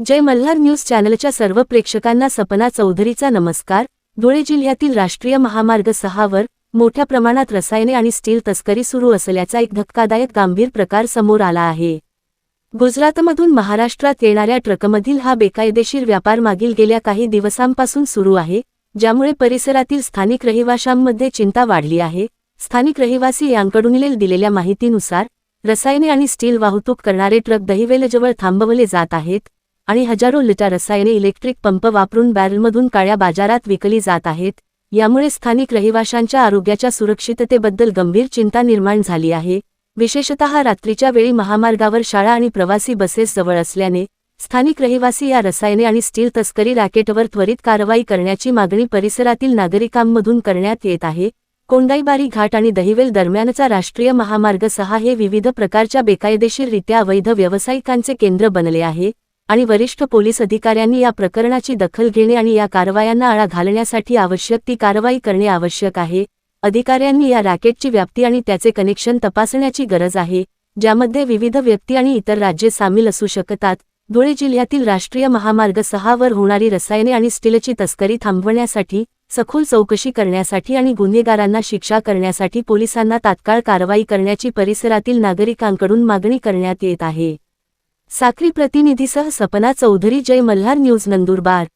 जय Malhar news चॅनलच्या सर्व प्रेक्षकांना सपना चौधरीचा नमस्कार. धुळे जिल्ह्यातील राष्ट्रीय महामार्ग सहावर मोठ्या प्रमाणात रसायने आणि स्टील तस्करी सुरू असल्याचा एक धक्कादायक गंभीर प्रकार समोर आला आहे. गुजरातमधून महाराष्ट्रात येणाऱ्या ट्रकमधील हा बेकायदेशीर व्यापार मागील गेल्या काही दिवसांपासून सुरू आहे ज्यामुळे परिसरातील स्थानिक रहिवाशांमध्ये चिंता वाढली आहे. स्थानिक रहिवासी यांकडून दिलेल्या माहितीनुसार रसायने आणि स्टील वाहतूक करणारे ट्रक दहिवेलजवळ थांबवले जात आहेत आणि हजारो लिटर रसायने इलेक्ट्रिक पंप वापरून बॅरलमधून काळ्या बाजारात विकली जात आहेत. यामुळे स्थानिक रहिवाशांच्या आरोग्याच्या सुरक्षिततेबद्दल गंभीर चिंता निर्माण झाली आहे. विशेषतः रात्रीच्या वेळी महामार्गावर शाळा आणि प्रवासी बसेस जवळ असल्याने स्थानिक रहिवासी या रसायने आणि स्टील तस्करी रॅकेटवर त्वरित कारवाई करण्याची मागणी परिसरातील नागरिकांमधून करण्यात येत आहे. कोंडाईबारी घाट आणि दहिवेल दरम्यानचा राष्ट्रीय महामार्ग सहा हे विविध प्रकारच्या बेकायदेशीररित्या अवैध व्यावसायिकांचे केंद्र बनले आहे आणि वरिष्ठ पोलीस अधिकाऱ्यांनी या प्रकरणाची दखल घेणे आणि या कारवायांना आळा घालण्यासाठी आवश्यक ती कारवाई करणे आवश्यक आहे. अधिकाऱ्यांनी या रॅकेटची व्याप्ती आणि त्याचे कनेक्शन तपासण्याची गरज आहे ज्यामध्ये विविध व्यक्ती आणि इतर राज्ये सामील असू शकतात. धुळे जिल्ह्यातील राष्ट्रीय महामार्ग सहावर होणारी रसायने आणि स्टीलची तस्करी थांबवण्यासाठी सखोल चौकशी करण्यासाठी आणि गुन्हेगारांना शिक्षा करण्यासाठी पोलिसांना तात्काळ कारवाई करण्याची परिसरातील नागरिकांकडून मागणी करण्यात येत आहे. साक्री प्रतिनिधीसह सपना चौधरी जय मल्हार न्यूज नंदुरबार.